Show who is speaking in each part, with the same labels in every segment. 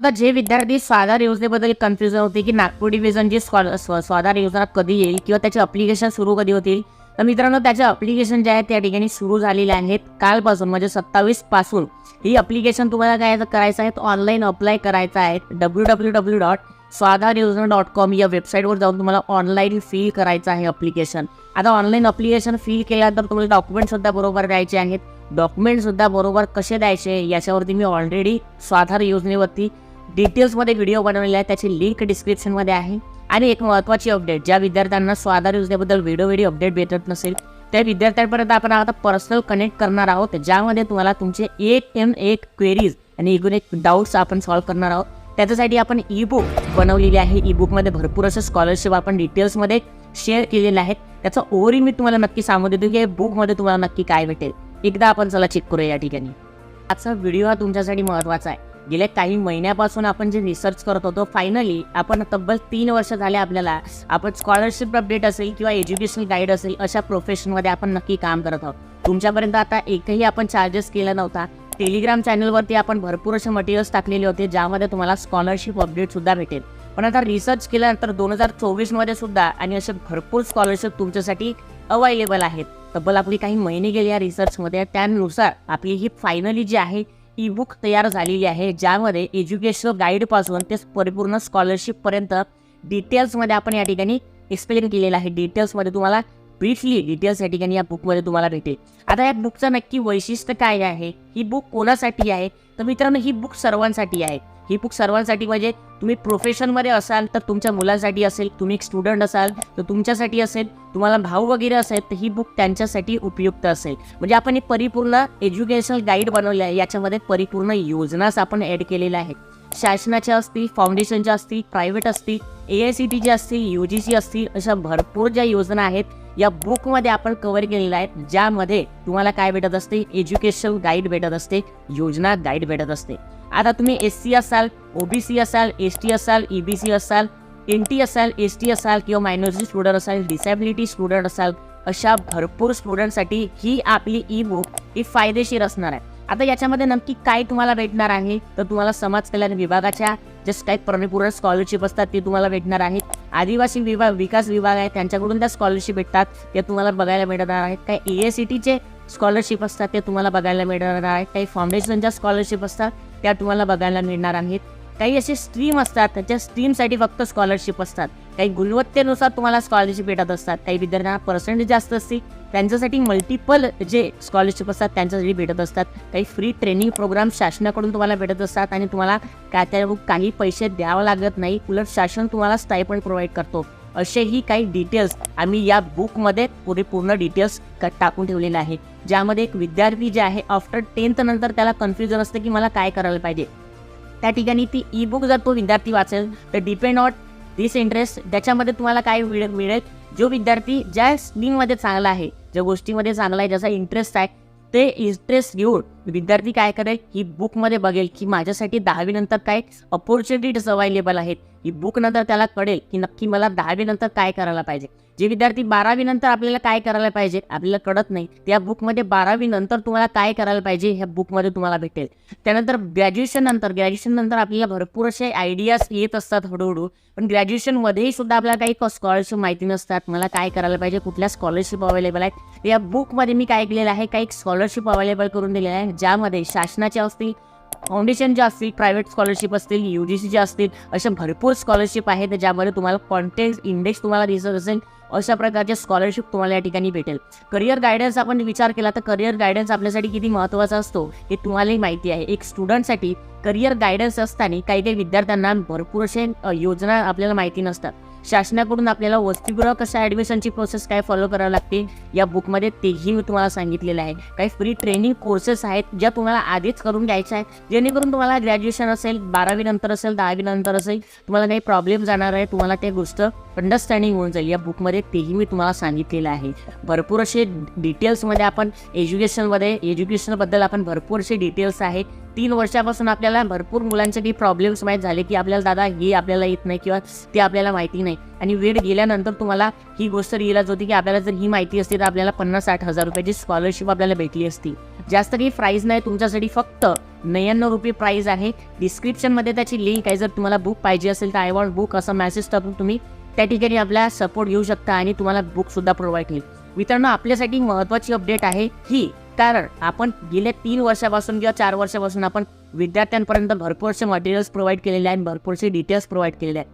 Speaker 1: आता जे विद्यार्थी स्वाधार योजनेबद्दल कन्फ्युजन होते की नागपूर डिव्हिजनची स्वा स्वाधार योजना कधी येईल किंवा त्याचे अप्लिकेशन सुरू कधी होतील? तर मित्रांनो त्याचे अप्लिकेशन जे आहेत त्या ठिकाणी सुरू झालेले आहेत कालपासून म्हणजे सत्तावीसपासून. ही अप्लिकेशन तुम्हाला काय करायचं आहे? ऑनलाईन अप्लाय करायचं आहे. W W W dot Swadhar Yojana dot com या वेबसाईटवर जाऊन तुम्हाला ऑनलाईन फिल करायचं आहे अप्लिकेशन आता ऑनलाईन अप्लिकेशन फिल केल्यानंतर तुम्हाला डॉक्युमेंटसुद्धा बरोबर द्यायचे आहेत. डॉक्युमेंटसुद्धा बरोबर कसे द्यायचे? याच्यावरती मी ऑलरेडी स्वाधार योजनेवरती डिटेल्समध्ये व्हिडिओ बनवलेला आहे त्याची लिंक डिस्क्रिप्शनमध्ये आहे. आणि एक महत्त्वाची अपडेट ज्या विद्यार्थ्यांना स्वाधार योजनेबद्दल व्हिडिओ व्हिडिओ अपडेट भेटत नसेल त्या विद्यार्थ्यांपर्यंत आपण आता पर्सनल कनेक्ट करणार आहोत ज्यामध्ये तुम्हाला तुमचे एक एम एक क्वेरीज आणि एकूण एक डाऊट्स आपण सॉल्व्ह करणार आहोत. त्याच्यासाठी आपण ई बुक बनवलेली आहे. ई बुकमध्ये भरपूर असं स्कॉलरशिप आपण डिटेल्समध्ये शेअर केलेले आहेत. त्याचा ओव्हरऑल मी तुम्हाला नक्की सांगू देतो की बुकमध्ये तुम्हाला नक्की काय भेटेल. एकदा आपण चला चेक करूया या ठिकाणी. आजचा व्हिडिओ हा तुमच्यासाठी महत्त्वाचा आहे. गेल्या काही महिन्यापासून आपण जे रिसर्च करत होतो फायनली आपण तब्बल तीन वर्ष झाले आपल्याला. आपण स्कॉलरशिप अपडेट असेल किंवा एज्युकेशनल गाईड असेल अशा प्रोफेशनमध्ये आपण नक्की काम करत आहोत. तुमच्यापर्यंत आता एकही आपण चार्जेस केला नव्हता. टेलिग्राम चॅनलवरती आपण भरपूर असे मटेरियल्स टाकलेले होते ज्यामध्ये तुम्हाला स्कॉलरशिप अपडेटसुद्धा भेटेल. पण आता रिसर्च केल्यानंतर दोन हजार चोवीसमध्ये सुद्धा आणि असे भरपूर स्कॉलरशिप तुमच्यासाठी अवेलेबल आहेत. तब्बल आपली काही महिने गेले या रिसर्चमध्ये त्यानुसार आपली ही फायनली जी आहे ई बुक तयार झालेली आहे ज्यामध्ये एज्युकेशनल गाईडपासून ते परिपूर्ण स्कॉलरशिपपर्यंत डिटेल्समध्ये आपण या ठिकाणी एक्सप्लेन केलेलं आहे. डिटेल्समध्ये तुम्हाला ब्रीफली डिटेल्स या ठिकाणी या बुकमध्ये तुम्हाला भेटेल. आता या बुकचं नक्की वैशिष्ट्य काय आहे? ही बुक कोणासाठी आहे? तर मित्रांनो ही बुक सर्वांसाठी आहे. ही बुक सर्वांसाठी म्हणजे तुम्ही प्रोफेशनमध्ये असाल तर तुमच्या मुलांसाठी असेल तुम्ही एक स्टुडंट असाल तर तुमच्यासाठी असेल तुम्हाला भाऊ वगैरे असेल तर ही बुक त्यांच्यासाठी उपयुक्त असेल. म्हणजे आपण एक परिपूर्ण एज्युकेशनल गाईड बनवले आहे याच्यामध्ये परिपूर्ण योजनाच आपण ॲड केलेल्या आहेत. शासनाच्या असतील फाउंडेशनच्या असतील प्रायव्हेट असतील ए आय सी टीच्या असतील यू जी सी असतील अशा भरपूर ज्या योजना आहेत या बुकमध्ये आपण कव्हर केलेल्या आहेत ज्यामध्ये तुम्हाला काय भेटत असते? एज्युकेशनल गाईड भेटत असते योजना गाईड भेटत असते. आता तुम्ही एस सी असाल ओबीसी असाल एस टी असाल ई बी सी असाल एन टी असाल एस टी असाल किंवा मायनॉरिटी स्टुडंट असाल डिसॅबिलिटी स्टुडंट असाल अशा भरपूर स्टुडंटसाठी ही आपली ई बुक ही फायदेशीर असणार आहे. आता याच्यामध्ये नक्की काय तुम्हाला भेटणार आहे तर तुम्हाला समाज कल्याण विभागाच्या जस्ट काही परिपूर्ण स्कॉलरशिप असतात ते तुम्हाला भेटणार आहे. आदिवासी विभाग विकास विभाग आहे त्यांच्याकडून त्या स्कॉलरशिप भेटतात ते तुम्हाला बघायला मिळणार आहेत. काही ए एस सी टीचे स्कॉलरशिप असतात ते तुम्हाला बघायला मिळणार आहेत. काही फाउंडेशनच्या स्कॉलरशिप असतात त्या तुम्हाला बघायला मिळणार आहेत. काही असे स्ट्रीम असतात त्याच्या स्ट्रीमसाठी फक्त स्कॉलरशिप असतात. काही गुणवत्तेनुसार तुम्हाला स्कॉलरशिप भेटत असतात. काही विद्यार्थ्यांना पर्सेंटेज जास्त असते त्यांच्यासाठी मल्टिपल जे स्कॉलरशिप असतात त्यांच्यासाठी भेटत असतात. काही फ्री ट्रेनिंग प्रोग्राम शासनाकडून तुम्हाला भेटत असतात आणि तुम्हाला काय त्या काही पैसे द्यावं लागत नाही. उलट शासन तुम्हाला स्टायपण प्रोव्हाइड करतो. असेही काही डिटेल्स आम्ही या बुकमध्ये पुरेपूर्ण डिटेल्स टाकून ठेवलेले आहे. ज्यामध्ये एक विद्यार्थी जे आहे आफ्टर टेन्थ नंतर त्याला कन्फ्युजन असतं की मला काय करायला पाहिजे. त्या ठिकाणी ती ई बुक जर तो विद्यार्थी वाचेल तर डिपेंड ऑन दिस इंटरेस्ट त्याच्यामध्ये तुम्हाला काय मिळेल मिळेल? जो विद्यार्थी ज्या स्ट्रीममध्ये चांगला आहे ज्या गोष्टीमध्ये चांगला आहे ज्याचा इंटरेस्ट आहे ते इंटरेस्ट घेऊन विद्यार्थी काय करेल ही बुकमध्ये बघेल की माझ्यासाठी दहावीनंतर काय अपॉर्च्युनिटीज अवेलेबल आहेत. ही बुक नंतर त्याला कळेल की नक्की मला दहावीनंतर काय करायला पाहिजे. जे विद्यार्थी बारावीनंतर आपल्याला काय करायला पाहिजे आपल्याला कळत नाही त्या बुकमध्ये बारावीनंतर तुम्हाला काय करायला पाहिजे ह्या बुकमध्ये तुम्हाला भेटेल. त्यानंतर ग्रॅज्युएशन नंतर ग्रॅज्युएशन नंतर आपल्याला भरपूर असे आयडियाज येत असतात हळूहळू. पण ग्रॅज्युएशनमध्येही सुद्धा आपल्याला काही स्कॉलरशिप माहिती नसतात. मला काय करायला पाहिजे कुठल्या स्कॉलरशिप अवेलेबल आहेत? या बुकमध्ये मी काय केलेलं आहे? काही स्कॉलरशिप अवेलेबल करून दिलेलं आहे. ज्यामध्ये शासनाच्या असतील फाउंडेशन जे असतील प्रायव्हेट स्कॉलरशिप असतील यू जी सी असतील अशा भरपूर स्कॉलरशिप आहेत ज्यामध्ये तुम्हाला कॉन्टेंट इंडेक्स तुम्हाला दिसत असेल अशा प्रकारचे स्कॉलरशिप तुम्हाला या ठिकाणी भेटेल. करिअर गायडन्स आपण विचार केला तर करिअर गायडन्स आपल्यासाठी किती महत्त्वाचा असतो हे तुम्हालाही माहिती आहे. एक स्टुडंटसाठी करिअर गायडन्स असताना काही काही विद्यार्थ्यांना भरपूर असे योजना आपल्याला माहिती नसतात. शासनाकडून आपल्याला वसतिगृह कशा ॲडमिशनची प्रोसेस काय फॉलो करावी लागते? या बुकमध्ये तेही मी तुम्हाला सांगितलेलं आहे. काही फ्री ट्रेनिंग कोर्सेस आहेत ज्या तुम्हाला आधीच करून घ्यायच्या आहेत. जेणेकरून तुम्हाला ग्रॅज्युएशन असेल बारावी नंतर असेल दहावी नंतर असेल तुम्हाला काही प्रॉब्लेम जाणार आहे तुम्हाला ते गोष्ट अंडरस्टँडिंग होऊन जाईल. या बुकमध्ये तेही मी तुम्हाला सांगितलेलं आहे. भरपूर असे डिटेल्समध्ये आपण एज्युकेशनमध्ये एज्युकेशनबद्दल आपण भरपूर असे डिटेल्स आहे. तीन वर्षापासून आपल्याला भरपूर मुलांचे काही प्रॉब्लेम्स माहीत झाले की आपल्याला दादा हे आपल्याला येत नाही किंवा ते आपल्याला माहिती नाही. आणि वेळ गेल्यानंतर तुम्हाला ही गोष्ट रिअलाइज होती की आपल्याला जर ही माहिती असती तर आपल्याला पन्नास साठ हजार रुपयाची स्कॉलरशिप आपल्याला भेटली असती. जास्त काही प्राईज नाही तुमच्यासाठी फक्त नव्याण्णव रुपये प्राईज आहे. डिस्क्रिप्शनमध्ये त्याची लिंक आहे. जर तुम्हाला बुक पाहिजे असेल तर आय वॉन्ट बुक असा मेसेज टाकून तुम्ही त्या ठिकाणी आपला सपोर्ट घेऊ शकता आणि तुम्हाला बुकसुद्धा प्रोव्हाइड होईल. मित्रांनो आपल्यासाठी महत्त्वाची अपडेट आहे ही. कारण आपण गेल्या तीन वर्षापासून किंवा चार वर्षापासून आपण विद्यार्थ्यांपर्यंत भरपूरसे मटेरियल्स प्रोव्हाइड केलेले आहेत भरपूरसे डिटेल्स प्रोव्हाइड केलेले आहेत.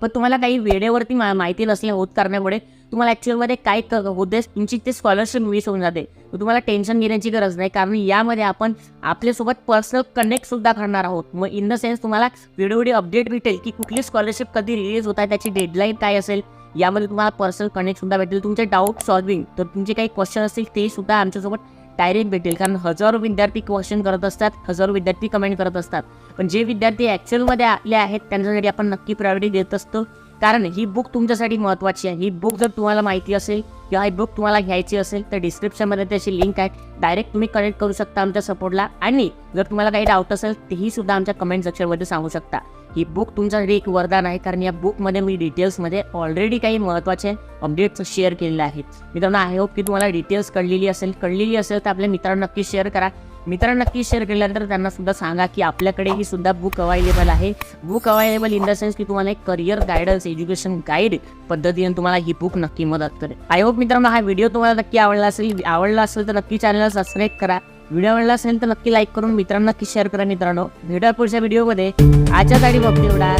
Speaker 1: पण तुम्हाला काही वेळेवरती मा माहिती नसल्या होत करण्यामुळे तुम्हाला ॲक्च्युअलमध्ये काय क होते तुमची ते स्कॉलरशिप मिस होऊन जाते. तुम्हाला टेन्शन घेण्याची गरज नाही. कारण यामध्ये आपण आपल्यासोबत पर्सनल कनेक्टसुद्धा करणार आहोत. मग इन द सेन्स तुम्हाला व्हिडिओ व्हिडिओ अपडेट भेटेल की कुठली स्कॉलरशिप कधी रिलीज होत आहे त्याची डेडलाईन काय असेल यामध्ये तुम्हाला पर्सनल कनेक्ट सुद्धा भेटेल. तुमचे डाऊट सॉल्विंग तर तुमचे काही क्वेश्चन असतील ते सुद्धा आमच्यासोबत डायरेक्ट भेटेल. कारण हजारो विद्यार्थी क्वेश्चन करत असतात हजारो विद्यार्थी कमेंट करत असतात. पण जे विद्यार्थी ॲक्च्युअलमध्ये आले आहेत त्यांच्यासाठी आपण नक्की प्रायोरिटी देत असतो. कारण ही बुक तुमच्यासाठी महत्त्वाची आहे. ही बुक जर तुम्हाला माहिती असेल किंवा ही बुक तुम्हाला घ्यायची असेल तर डिस्क्रिप्शनमध्ये त्याची लिंक आहे. डायरेक्ट तुम्ही कनेक्ट करू शकता आमच्या सपोर्टला आणि जर तुम्हाला काही डाऊट असेल तेही सुद्धा आमच्या कमेंट सेक्शनमध्ये सांगू शकता. ही बुक तुमच्यासाठी एक वरदान आहे कारण या बुकमध्ये मी डिटेल्समध्ये ऑलरेडी काही महत्त्वाचे अपडेट्स शेअर केलेले आहेत. मित्रांनो आय होप की तुम्हाला डिटेल्स कळलेली असेल. कळलेली असेल तर आपल्या मित्रांना नक्की शेअर करा. मित्रांना नक्की शेअर केल्यानंतर त्यांना सुद्धा सांगा की आपल्याकडे ही सुद्धा बुक अवेलेबल आहे. Book available in the sense की तुम्हाला एक करिअर गायडन्स एज्युकेशन गाईड पद्धतीने तुम्हाला ही बुक नक्की मदत करेल. आय होप मित्रांनो हा व्हिडिओ तुम्हाला नक्की आवडला असेल. आवडला असेल तर नक्की चॅनलला सबस्क्राईब करा. व्हिडिओ आवडला असेल तर नक्की लाईक करून मित्रांना नक्की शेअर करा मित्रांनो. भेटा पुढच्या व्हिडिओमध्ये. आजच्या गाडी बघते एवढा